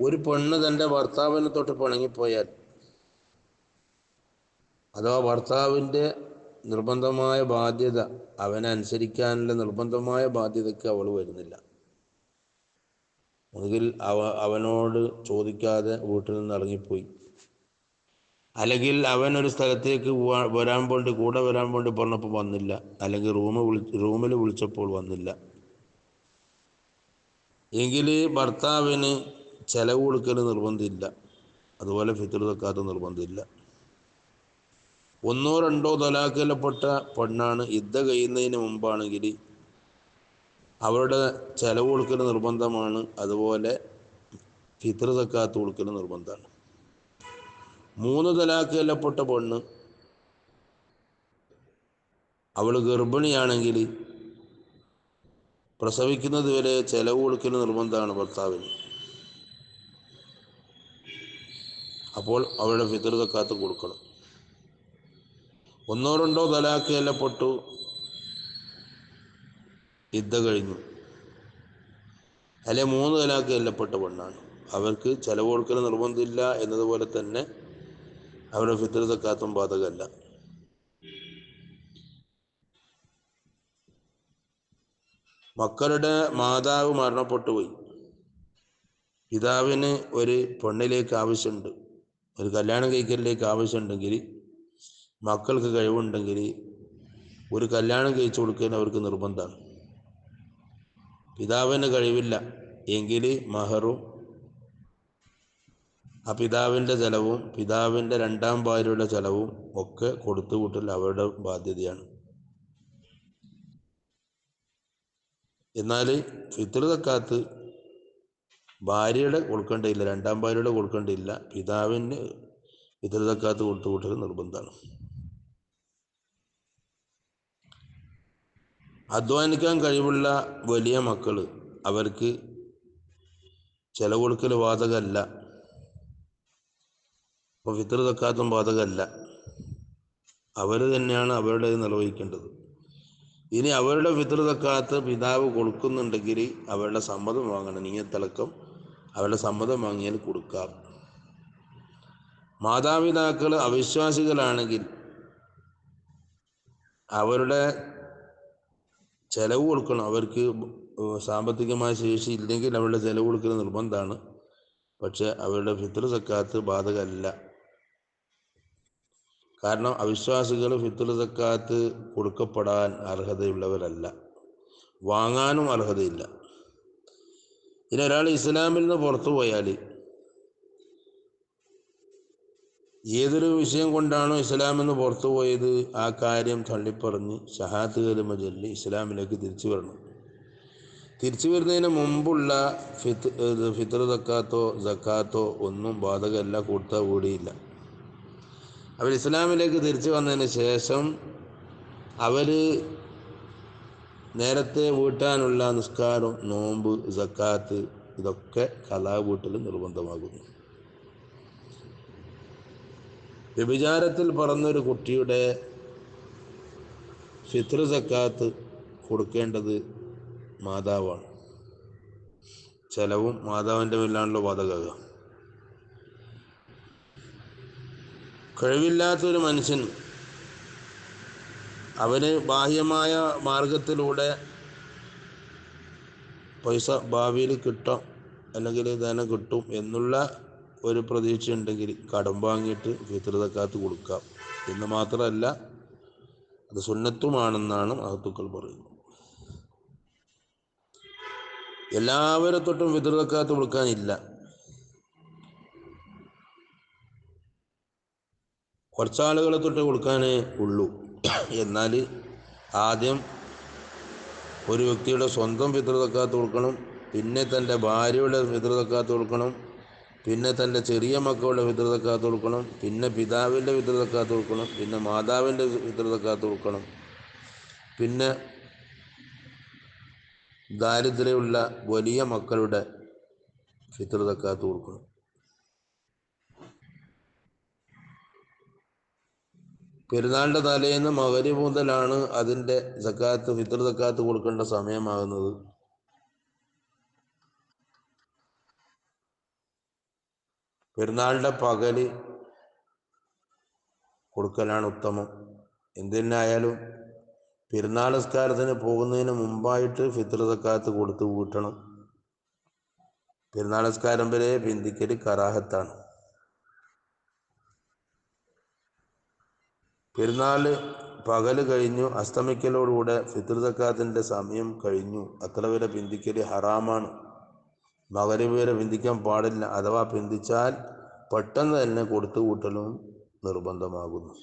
ഒരു പെണ്ണ് തന്റെ ഭർത്താവിനെ തൊട്ട് പിണങ്ങിപ്പോയാൽ അഥവാ ഭർത്താവിന്റെ നിർബന്ധമായ ബാധ്യത അവനെ അനുസരിക്കാനുള്ള നിർബന്ധമായ ബാധ്യതയ്ക്ക് അവൾ വരുന്നില്ല. ഒന്നുകിൽ അവ അവനോട് ചോദിക്കാതെ വീട്ടിൽ നിന്ന് ഇറങ്ങിപ്പോയി. അല്ലെങ്കിൽ അവൻ ഒരു സ്ഥലത്തേക്ക് വരാൻ വേണ്ടി കൂടെ വരാൻ വേണ്ടി പറഞ്ഞപ്പോൾ വന്നില്ല. അല്ലെങ്കിൽ റൂമ് വിളി റൂമിൽ വിളിച്ചപ്പോൾ വന്നില്ല. എങ്കിൽ ഭർത്താവിന് ചെലവ് കൊടുക്കൽ നിർബന്ധമില്ല അതുപോലെ ഫിത്തർ തക്കാത്ത നിർബന്ധമില്ല ഒന്നോ രണ്ടോ തലാക്കലപ്പെട്ട പെണ്ണാണ് യുദ്ധ കഴിയുന്നതിന് മുമ്പാണെങ്കിൽ അവരുടെ ചെലവ് കൊടുക്കൽ നിർബന്ധമാണ്. അതുപോലെ ഫിത്തർ തക്കാത്ത് കൊടുക്കൽ നിർബന്ധമാണ്. മൂന്ന് തലാക്കലപ്പെട്ട പെണ്ണ് അവൾ ഗർഭിണിയാണെങ്കിൽ പ്രസവിക്കുന്നത് വരെ ചെലവ് കൊടുക്കൽ നിർബന്ധമാണ് ഭർത്താവിന്. അപ്പോൾ അവരുടെ ഫിത്തർ തക്കാത്ത് കൊടുക്കണം. ഒന്നോ രണ്ടോ തലാക്ക് എല്ലപ്പെട്ടു യുദ്ധ കഴിഞ്ഞു. അല്ലെ മൂന്ന് തലാക്ക് എല്ലപ്പെട്ട പെണ്ണാണ്. അവർക്ക് ചെലവ് കൊടുക്കൽ നിർബന്ധമില്ല എന്നതുപോലെ തന്നെ അവരുടെ ഫിത്തർ തക്കാത്തും ബാധകമല്ല. മക്കളുടെ മാതാവ് മരണപ്പെട്ടു പോയി പിതാവിന് ഒരു പെണ്ണിലേക്ക് ആവശ്യമുണ്ട്. ഒരു കല്യാണം കഴിക്കലിലേക്ക് ആവശ്യമുണ്ടെങ്കിൽ മക്കൾക്ക് കഴിവുണ്ടെങ്കിൽ ഒരു കല്യാണം കഴിച്ചു കൊടുക്കാൻ അവർക്ക് നിർബന്ധമാണ്. പിതാവിന് കഴിവില്ല എങ്കിൽ മഹറും ആ പിതാവിന്റെ ചെലവും പിതാവിന്റെ രണ്ടാം ഭാര്യയുടെ ചെലവും ഒക്കെ കൊടുത്തു കൂട്ടൽ അവരുടെ ബാധ്യതയാണ്. എന്നാൽ ഫിത്തർ തക്കാത്ത് ഭാര്യയുടെ കൊടുക്കേണ്ടതില്ല രണ്ടാം ഭാര്യയുടെ കൊടുക്കേണ്ടതില്ല പിതാവിന് ഫിത്തർ തക്കാത്ത് കൊടുത്തു കൂട്ടൽ നിർബന്ധമാണ്. അധ്വാനിക്കാൻ കഴിവുള്ള വലിയ മക്കൾ അവർക്ക് ചെലവ് ബാധകമല്ല. അപ്പോൾ പിതൃതക്കാത്തും തക്കാത്തും ബാധകമല്ല. അവർ തന്നെയാണ് അവരുടെ നിർവഹിക്കേണ്ടത്. ഇനി അവരുടെ പിതൃതക്കാത്ത് പിതാവ് കൊടുക്കുന്നുണ്ടെങ്കിൽ അവരുടെ സമ്മതം വാങ്ങണം നീയത്തിളക്കം. അവരുടെ സമ്മതം വാങ്ങിയാൽ കൊടുക്കാം. മാതാപിതാക്കൾ അവിശ്വാസികളാണെങ്കിൽ അവരുടെ ചെലവ് കൊടുക്കണം. അവർക്ക് സാമ്പത്തികമായ ശേഷി ഇല്ലെങ്കിൽ അവരുടെ ചെലവ് കൊടുക്കുന്ന നിർബന്ധമാണ്. പക്ഷെ അവരുടെ ഫിത്തർ സക്കാത്ത് ബാധകമല്ല. കാരണം അവിശ്വാസികൾ ഫിത്തർ സക്കാത്ത് കൊടുക്കപ്പെടാൻ അർഹതയുള്ളവരല്ല. വാങ്ങാനും അർഹതയില്ല. ഇനി ഒരാൾ ഇസ്ലാമിൽ നിന്ന് പുറത്തു പോയാൽ ഏതൊരു വിഷയം കൊണ്ടാണോ ഇസ്ലാമിൽ നിന്ന് പുറത്തു പോയത് ആ കാര്യം തള്ളിപ്പറഞ്ഞ് ഷഹാത്ത് കലിമ ചൊല്ലി ഇസ്ലാമിലേക്ക് തിരിച്ചു വരണം. തിരിച്ചു വരുന്നതിന് മുമ്പുള്ള ഫിത്ത് ഫിത്ര തക്കാത്തോ സക്കാത്തോ ഒന്നും ബാധകമല്ല കൊടുത്താൽ കൂടിയില്ല അവർ ഇസ്ലാമിലേക്ക് തിരിച്ചു വന്നതിന് ശേഷം അവർ നേരത്തെ വീട്ടാനുള്ള നിസ്കാരം നോമ്പ് സക്കാത്ത് ഇതൊക്കെ കലാ വീട്ടിൽ നിർബന്ധമാകുന്നു. വ്യഭിചാരത്തിൽ പറഞ്ഞൊരു കുട്ടിയുടെ ഫിത്ര സക്കാത്ത് കൊടുക്കേണ്ടത് മാതാവാണ്. ചെലവും മാതാവിന്റെ മേലാണല്ലോ ബാധക കഴിവില്ലാത്തൊരു മനുഷ്യൻ അവന് ബാഹ്യമായ മാർഗത്തിലൂടെ പൈസ ഭാവിയിൽ കിട്ടും അല്ലെങ്കിൽ ധനം കിട്ടും എന്നുള്ള ഒരു പ്രതീക്ഷ ഉണ്ടെങ്കിൽ കടം വാങ്ങിയിട്ട് ഫിത്രതക്കാത്ത് കൊടുക്കാം. എന്ന് മാത്രമല്ല അത് സുന്നത്തുമാണെന്നാണ് മഹത്തുക്കൾ പറയുന്നത്. എല്ലാവരെ തൊട്ടും കൊടുക്കാനില്ല. കുറച്ചാളുകളെ തൊട്ട് കൊടുക്കാനേ ഉള്ളൂ. എന്നാൽ ആദ്യം ഒരു വ്യക്തിയുടെ സ്വന്തം പിതൃതക്കാത്ത് തക്കാത്ത് കൊടുക്കണം പിന്നെ തന്റെ ഭാര്യയുടെ പിതൃതക്കാത്ത് തക്കാത്ത് കൊടുക്കണം പിന്നെ തന്റെ ചെറിയ മക്കളുടെ പിതൃതക്കാത്ത് തക്കാത്ത് കൊടുക്കണം പിന്നെ പിതാവിന്റെ പിതൃതക്കാത്ത് തക്കാത്ത് കൊടുക്കണം പിന്നെ മാതാവിന്റെ പിതൃതക്കാത്ത് തക്കാത്ത് കൊടുക്കണം. പിന്നെ ദാരിദ്ര്യമുള്ള വലിയ മക്കളുടെ പിതൃതക്കാത്ത് തക്കാത്ത് കൊടുക്കണം. പെരുന്നാളിന്റെ തലേന്ന് മകരി മുതലാണ് അതിന്റെ സക്കാത്ത് ഫിത്ർ സക്കാത്ത് കൊടുക്കേണ്ട സമയമാകുന്നത്. പെരുന്നാളിന്റെ പകൽ കൊടുക്കലാണ് ഉത്തമം. എന്തിനായാലും പെരുന്നാൾ നിസ്കാരത്തിന് പോകുന്നതിന് മുമ്പായിട്ട് ഫിത്ർ സക്കാത്ത് കൊടുത്ത് കൂട്ടണം പെരുന്നാൾ നിസ്കാരം വരെ പിന്തിക്കൽ കറാഹത്താണ്. പെരുന്നാൾ പകൽ കഴിഞ്ഞു അസ്തമിക്കലോടുകൂടെ ഫിത്ർ സക്കാത്തിന്റെ സമയം കഴിഞ്ഞു. അത്ര വരെ പിന്തിക്കൽ ഹറാമാണ്. മകരവ് വരെ പിന്തിക്കാൻ പാടില്ല. അഥവാ പിന്തിച്ചാൽ പെട്ടെന്ന് തന്നെ കൊടുത്തു കൂട്ടലും നിർബന്ധമാകുന്നു.